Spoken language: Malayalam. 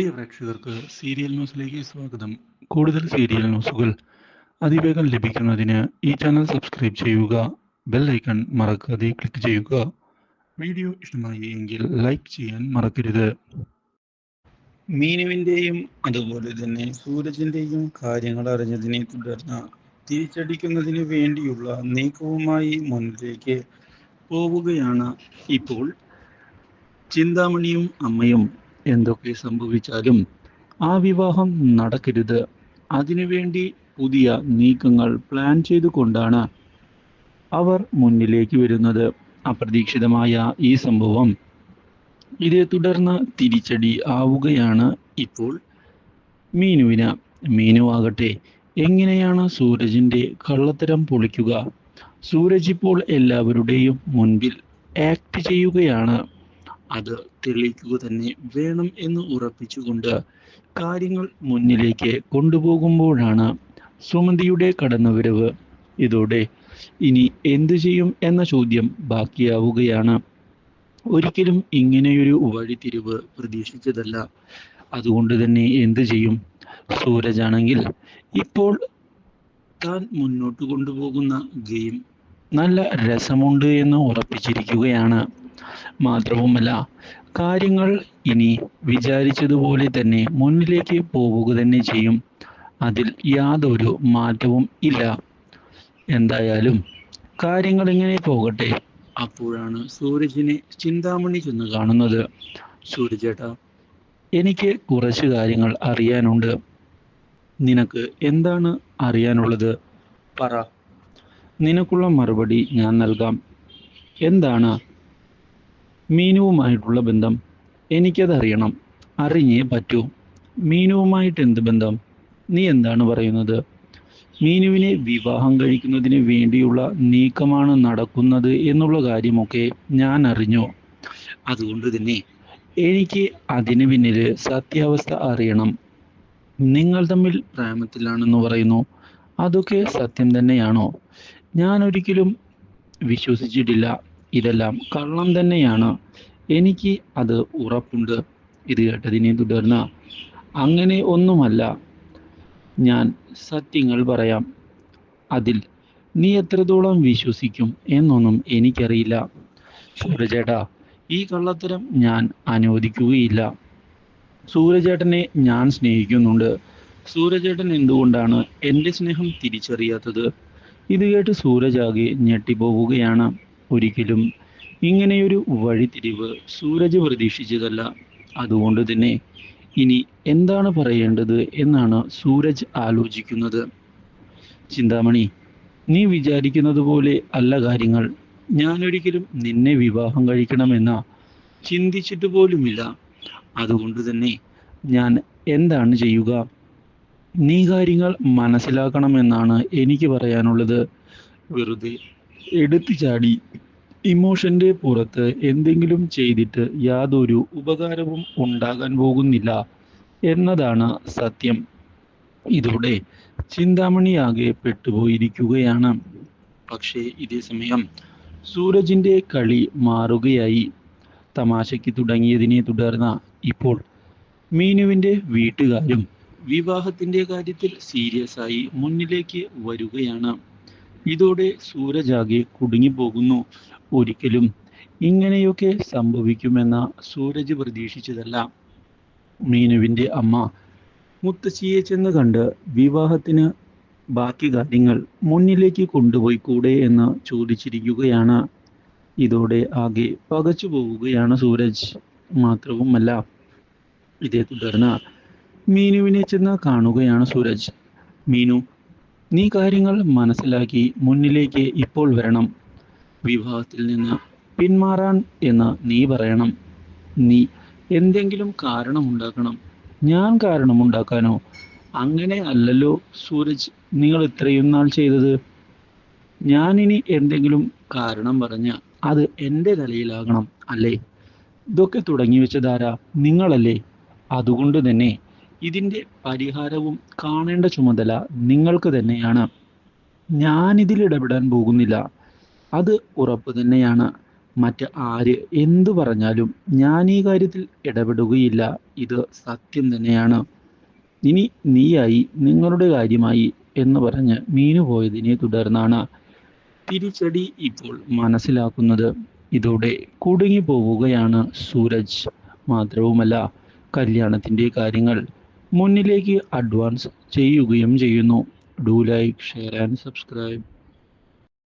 പ്രിയ പ്രേക്ഷകർക്ക് സീരിയൽ ന്യൂസിലേക്ക് സ്വാഗതം. കൂടുതൽ സീരിയൽ ന്യൂസുകൾ അതിവേഗം ലഭിക്കുന്നതിന് ഈ ചാനൽ സബ്സ്ക്രൈബ് ചെയ്യുക ബെൽ ഐക്കൺ മറക്കാതെ ക്ലിക്ക് ചെയ്യുക. വീഡിയോ ഇഷ്ടമായി എങ്കിൽ ലൈക്ക് ചെയ്യാൻ മറക്കരുത്. മീനുവിന്റെയും അതുപോലെ തന്നെ സൂരജിന്റെയും കാര്യങ്ങൾ അറിഞ്ഞതിനെ തുടർന്ന് തിരിച്ചടിക്കുന്നതിന് വേണ്ടിയുള്ള നീക്കവുമായി മുന്നിലേക്ക് പോവുകയാണ് ഇപ്പോൾ ചിന്താമണിയും അമ്മയും. എന്തൊക്കെ സംഭവിച്ചാലും ആ വിവാഹം നടക്കരുത്. അതിനുവേണ്ടി പുതിയ നീക്കങ്ങൾ പ്ലാൻ ചെയ്തുകൊണ്ടാണ് അവർ മുന്നിലേക്ക് വരുന്നത്. അപ്രതീക്ഷിതമായ ഈ സംഭവം ഇതേ തുടർന്ന് തിരിച്ചടി ആവുകയാണ് ഇപ്പോൾ മീനുവിന്. മീനുവാകട്ടെ എങ്ങനെയാണ് സൂരജിന്റെ കള്ളത്തരം പൊളിക്കുക? സൂരജ് ഇപ്പോൾ എല്ലാവരുടെയും മുൻപിൽ ആക്ട് ചെയ്യുകയാണ്. അത് തെളിയിക്കുക തന്നെ വേണം എന്ന് ഉറപ്പിച്ചുകൊണ്ട് കാര്യങ്ങൾ മുന്നിലേക്ക് കൊണ്ടുപോകുമ്പോഴാണ് സുമതിയുടെ കടന്നുവരവ്. ഇതോടെ ഇനി എന്തു ചെയ്യും എന്ന ചോദ്യം ബാക്കിയാവുകയാണ്. ഒരിക്കലും ഇങ്ങനെയൊരു വഴിത്തിരിവ് പ്രതീക്ഷിച്ചതല്ല. അതുകൊണ്ട് തന്നെ എന്തു ചെയ്യും? സൂരജാണെങ്കിൽ ഇപ്പോൾ താൻ മുന്നോട്ട് കൊണ്ടുപോകുന്ന ഗെയിം നല്ല രസമുണ്ട് എന്ന് ഉറപ്പിച്ചിരിക്കുകയാണ്. മാത്രവുമല്ല കാര്യങ്ങൾ ഇനി വിചാരിച്ചതുപോലെ തന്നെ മുന്നിലേക്ക് പോവുക തന്നെ ചെയ്യും. അതിൽ യാതൊരു മാറ്റവും ഇല്ല. എന്തായാലും കാര്യങ്ങൾ ഇങ്ങനെ പോകട്ടെ. അപ്പോഴാണ് സൂരജിനെ ചിന്താമണി ചെന്ന് കാണുന്നത്. സൂരജേട്ടാ എനിക്ക് കുറച്ച് കാര്യങ്ങൾ അറിയാനുണ്ട്. നിനക്ക് എന്താണ് അറിയാനുള്ളത്? പറ. നിനക്കുള്ള മറുപടി ഞാൻ നൽകാം. എന്താണ് മീനുവുമായിട്ടുള്ള ബന്ധം എനിക്കതറിയണം അറിഞ്ഞേ പറ്റൂ. മീനുവുമായിട്ട് എന്ത് ബന്ധം? നീ എന്താണ് പറയുന്നത്? മീനുവിനെ വിവാഹം കഴിക്കുന്നതിന് വേണ്ടിയുള്ള നീക്കമാണ് നടക്കുന്നത് എന്നുള്ള കാര്യമൊക്കെ ഞാൻ അറിഞ്ഞു. അതുകൊണ്ട് തന്നെ എനിക്ക് അതിന് പിന്നിൽ സത്യാവസ്ഥ അറിയണം. നിങ്ങൾ തമ്മിൽ പ്രേമത്തിലാണെന്ന് പറയുന്നു. അതൊക്കെ സത്യം തന്നെയാണോ? ഞാൻ ഒരിക്കലും വിശ്വസിച്ചിട്ടില്ല. ഇതെല്ലാം കള്ളം തന്നെയാണ്. എനിക്ക് അത് ഉറപ്പുണ്ട്. ഇത് കേട്ടതിനെ തുടർന്ന്. അങ്ങനെ ഒന്നുമല്ല. ഞാൻ സത്യങ്ങൾ പറയാം. അതിൽ നീ എത്രത്തോളം വിശ്വസിക്കും എന്നൊന്നും എനിക്കറിയില്ല. സൂരജേട്ടാ ഈ കള്ളത്തരം ഞാൻ അനുവദിക്കുകയില്ല. സൂരജേട്ടനെ ഞാൻ സ്നേഹിക്കുന്നുണ്ട്. സൂരജേട്ടൻ എന്തുകൊണ്ടാണ് എന്റെ സ്നേഹം തിരിച്ചറിയാത്തത്? ഇത് കേട്ട് സൂരജാകെ ഞെട്ടിപ്പോവുകയാണ്. ഒരിക്കലും ഇങ്ങനെയൊരു വഴിതിരിവ് സൂരജ് പ്രതീക്ഷിച്ചതല്ല. അതുകൊണ്ട് തന്നെ ഇനി എന്താണ് പറയേണ്ടത് എന്നാണ് സൂരജ് ആലോചിക്കുന്നത്. ചിന്താമണി നീ വിചാരിക്കുന്നത് പോലെ അല്ല കാര്യങ്ങൾ. ഞാനൊരിക്കലും നിന്നെ വിവാഹം കഴിക്കണമെന്ന ചിന്തിച്ചിട്ട് പോലുമില്ല. അതുകൊണ്ട് തന്നെ ഞാൻ എന്താണ് ചെയ്യുക? നീ കാര്യങ്ങൾ മനസ്സിലാക്കണമെന്നാണ് എനിക്ക് പറയാനുള്ളത്. വെറുതെ എടുത്തു ചാടി ഇമോഷന്റെ പുറത്ത് എന്തെങ്കിലും ചെയ്തിട്ട് യാതൊരു ഉപകാരവും ഉണ്ടാകാൻ പോകുന്നില്ല എന്നതാണ് സത്യം. ഇതോടെ ചിന്താമണിയാകെ പെട്ടുപോയിരിക്കുകയാണ്. പക്ഷേ ഇതേ സമയം സൂരജിന്റെ കളി മാറുകയായി. തമാശയ്ക്ക് തുടങ്ങിയതിനെ തുടർന്ന് ഇപ്പോൾ മീനുവിന്റെ വീട്ടുകാരും വിവാഹത്തിന്റെ കാര്യത്തിൽ സീരിയസ് ആയി മുന്നിലേക്ക് വരികയാണ്. ഇതോടെ സൂരജാകെ കുടുങ്ങിപ്പോകുന്നു ഒരിക്കലും. ഇങ്ങനെയൊക്കെ സംഭവിക്കുമെന്ന സൂരജ് പ്രതീക്ഷിച്ചതല്ല. മീനുവിന്റെ അമ്മ മുത്തശ്ശിയെ ചെന്ന് കണ്ട് വിവാഹത്തിന് ബാക്കി കാര്യങ്ങൾ മുന്നിലേക്ക് കൊണ്ടുപോയി കൂടെ എന്ന് ചോദിച്ചിരിക്കുകയാണ്. ഇതോടെ ആകെ പകച്ചു പോവുകയാണ് സൂരജ്. മാത്രവുമല്ല ഇതേ തുടർന്ന് മീനുവിനെ ചെന്ന് കാണുകയാണ് സൂരജ്. മീനു നീ കാര്യങ്ങൾ മനസ്സിലാക്കി മുന്നിലേക്ക് ഇപ്പോൾ വരണം. വിവാഹത്തിൽ നിന്ന് പിന്മാറാൻ എന്ന് നീ പറയണം. നീ എന്തെങ്കിലും കാരണമുണ്ടാക്കണം. ഞാൻ കാരണമുണ്ടാക്കാനോ? അങ്ങനെ അല്ലല്ലോ സൂരജ് നിങ്ങൾ ഇത്രയും നാൾ ചെയ്തത്. ഞാനിനി എന്തെങ്കിലും കാരണം പറഞ്ഞ അത് എന്റെ തലയിലാകണം അല്ലേ? ഇതൊക്കെ തുടങ്ങി വെച്ചതാരാ നിങ്ങളല്ലേ? അതുകൊണ്ട് തന്നെ ഇതിന്റെ പരിഹാരവും കാണേണ്ട ചുമതല നിങ്ങൾക്ക് തന്നെയാണ്. ഞാനിതിൽ ഇടപെടാൻ പോകുന്നില്ല. അത് ഉറപ്പ് തന്നെയാണ്. മറ്റ് ആര് എന്തു പറഞ്ഞാലും ഞാൻ ഈ കാര്യത്തിൽ ഇടപെടുകയില്ല. ഇത് സത്യം തന്നെയാണ്. ഇനി നീയായി നിങ്ങളുടെ കാര്യമായി എന്ന് പറഞ്ഞ് മീനു പോയതിനെ തുടർന്നാണ് തിരിച്ചടി ഇപ്പോൾ മനസ്സിലാക്കുന്നത്. ഇതോടെ കുടുങ്ങി പോവുകയാണ് സൂരജ്. മാത്രവുമല്ല കല്യാണത്തിന്റെ കാര്യങ്ങൾ മുന്നിലേക്ക് അഡ്വാൻസ് ചെയ്യുകയും ചെയ്യുന്നു. Do like share and subscribe